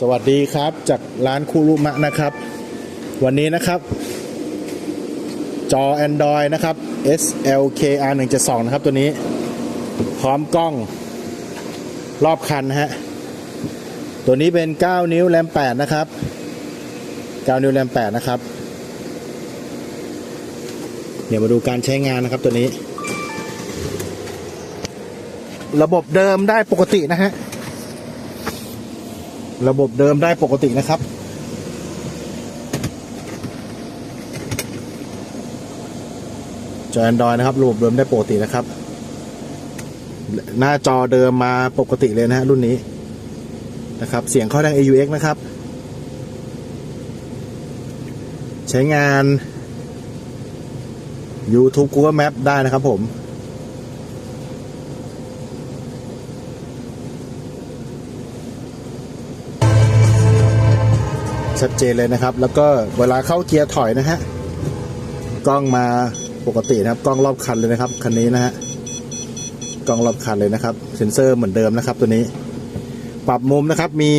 สวัสดีครับจากร้านคูรุมะนะครับ วันนี้นะครับ จอ Android นะครับ SLKR 172นะครับตัวนี้ พร้อมกล้องรอบคันนะฮะ ตัวนี้เป็น 9 นิ้วแรม8นะครับ 9 นิ้วแรม8นะครับ เดี๋ยวมาดูการใช้งานนะครับตัวนี้ ระบบเดิมได้ปกตินะฮะ ระบบเดิมได้ปกตินะครับ จอ Android นะครับ ระบบเดิมได้ปกตินะครับ หน้าจอเดิมมาปกติเลยนะฮะรุ่นนี้นะครับ เสียงเข้าทาง AUX นะครับ ใช้งาน YouTube Google Map ได้นะครับผม ชัดเจนเลยนะครับ แล้วก็เวลาเข้าเกียร์ถอยนะฮะกล้องมาปกตินะครับ กล้องรอบคันเลยนะครับคันนี้นะฮะกล้องรอบคันเลยนะครับ เซ็นเซอร์เหมือนเดิมนะครับ ตัวนี้ ปรับมุมนะครับ มี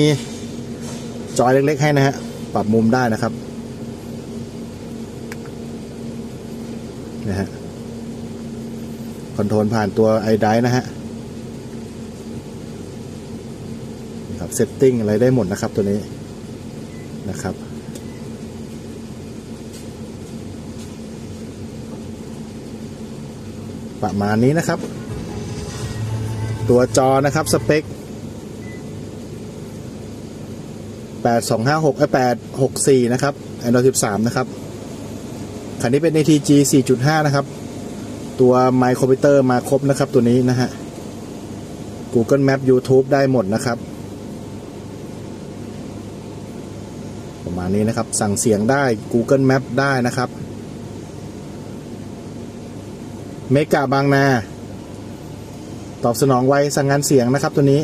จอยเล็ก ๆ ให้นะฮะปรับมุมได้นะครับนะฮะคอนโทรลผ่านตัวไอไดนะฮะครับเซตติ้งอะไรได้หมดนะครับตัวนี้ นะครับ ประมาณนี้นะครับ ตัวจอนะครับสเปค 8256เอ้ย864 นะครับ Android 13 นะครับ คันนี้เป็น ATG 4.5 นะครับ ตัวไมโครพิวเตอร์มาครบนะครับตัวนี้นะฮะ Google Map YouTube ได้หมดนะครับ ประ มาณนี้นะครับ สั่งเสียงได้ Google Map ได้นะครับ เมกาบางนา ตอบสนองไวสั่งงานเสียงนะครับตัวนี้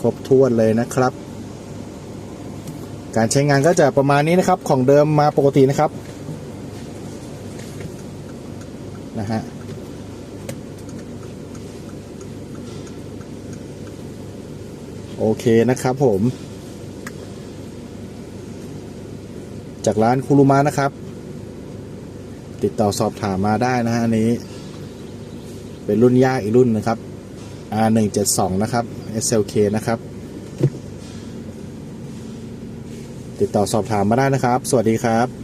ครบถ้วนเลยนะครับ การใช้งานก็จะประมาณนี้นะครับ ของเดิมมาปกตินะครับนะฮะโอเคนะครับผม จากร้านคุรุมะนะครับ ติดต่อสอบถามมาได้นะฮะอันนี้ เป็นรุ่นยากอีกรุ่นนะครับ R172 นะครับ SLK นะครับ ติดต่อสอบถามมาได้นะครับ สวัสดีครับ